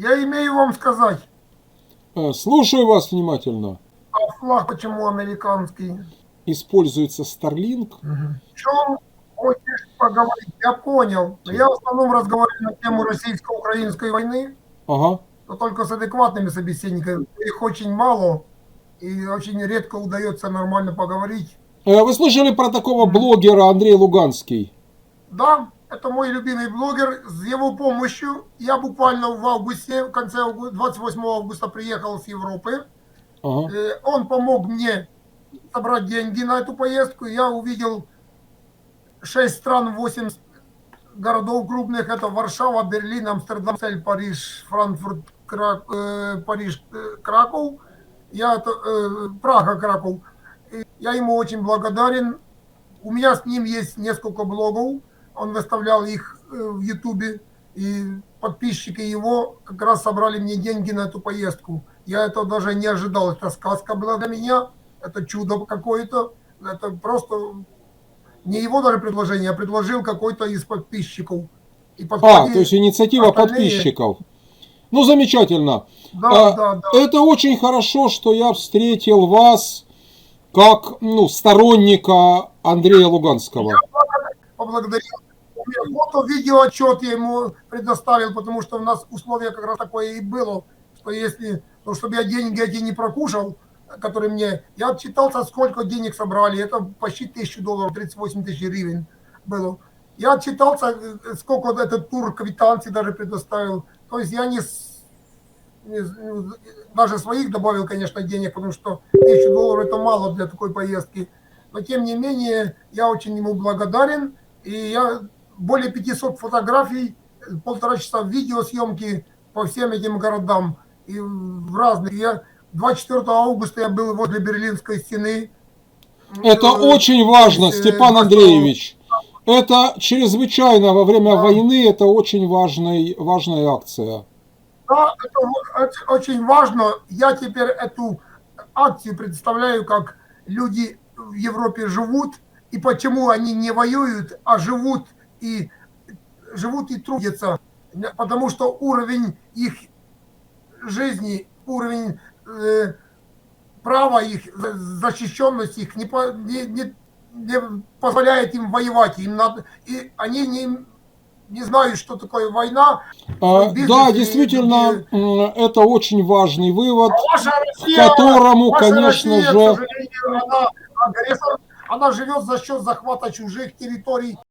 Я имею вам сказать, Э, Слушаю вас внимательно. а флаг почему американский? Используется Starlink. В чем хочешь поговорить? Я понял. Но я в основном разговариваю на тему российско-украинской войны, Ага. но только с адекватными собеседниками. Их очень мало, и очень редко удается нормально поговорить. Э, Вы слышали про такого блогера Андрей Луганский? Да, это мой любимый блогер. С его помощью я буквально в августе, в конце августа, 28 августа приехал с Европы. Ага. Э, Он помог мне собрать деньги на эту поездку. Я увидел 6 стран, 8 городов крупных. Это Варшава, Берлин, Амстердам, Цель, Париж, Франкфурт, Кра- э, Париж, э, Краков. Я э, Прага, Краков. Я ему очень благодарен. У меня с ним есть несколько блогов. Он выставлял их э, в Ютубе. И подписчики его как раз собрали мне деньги на эту поездку. Я этого даже не ожидал. Это сказка была для меня. Это чудо какое-то. Это просто не его даже предложение, а предложил какой-то из подписчиков. И А, то есть инициатива остальные- подписчиков. Ну, замечательно. Да, А, да, да. Это очень хорошо, что я встретил вас как ну, сторонника Андрея Луганского. поблагодарил. Фото, видео отчет я ему предоставил, потому что у нас условие как раз такое и было, что если, ну, чтобы я деньги эти не прокушал, которые мне, я отчитался, сколько денег собрали, это почти тысячу долларов, 38 тысяч гривен было. Я отчитался, сколько этот тур квитанции даже предоставил. То есть я не, не ну, даже своих добавил, конечно, денег, потому что тысячу долларов это мало для такой поездки. Но тем не менее, я очень ему благодарен. И я более 500 фотографий, полтора часа видеосъемки по всем этим городам. И в разных. Я 24 августа я был возле Берлинской стены. Это Э, очень важно, э, Степан Андреевич. Это чрезвычайно во время Да. войны, это очень важный, важная акция. Да, это очень важно. Я теперь эту акцию представляю, как люди в Европе живут, и почему они не воюют, а живут и живут и трудятся. Потому что уровень их жизни, уровень э, права их, за- защищенность их не, по- не, не- не позволяет им воевать. Им надо, и они не, не знают, что такое война, А, бизнес Да, и действительно, м, это очень важный вывод. Ваша Россия, которому, ваша конечно Россия, же- к она агрессор, она живет за счет захвата чужих территорий,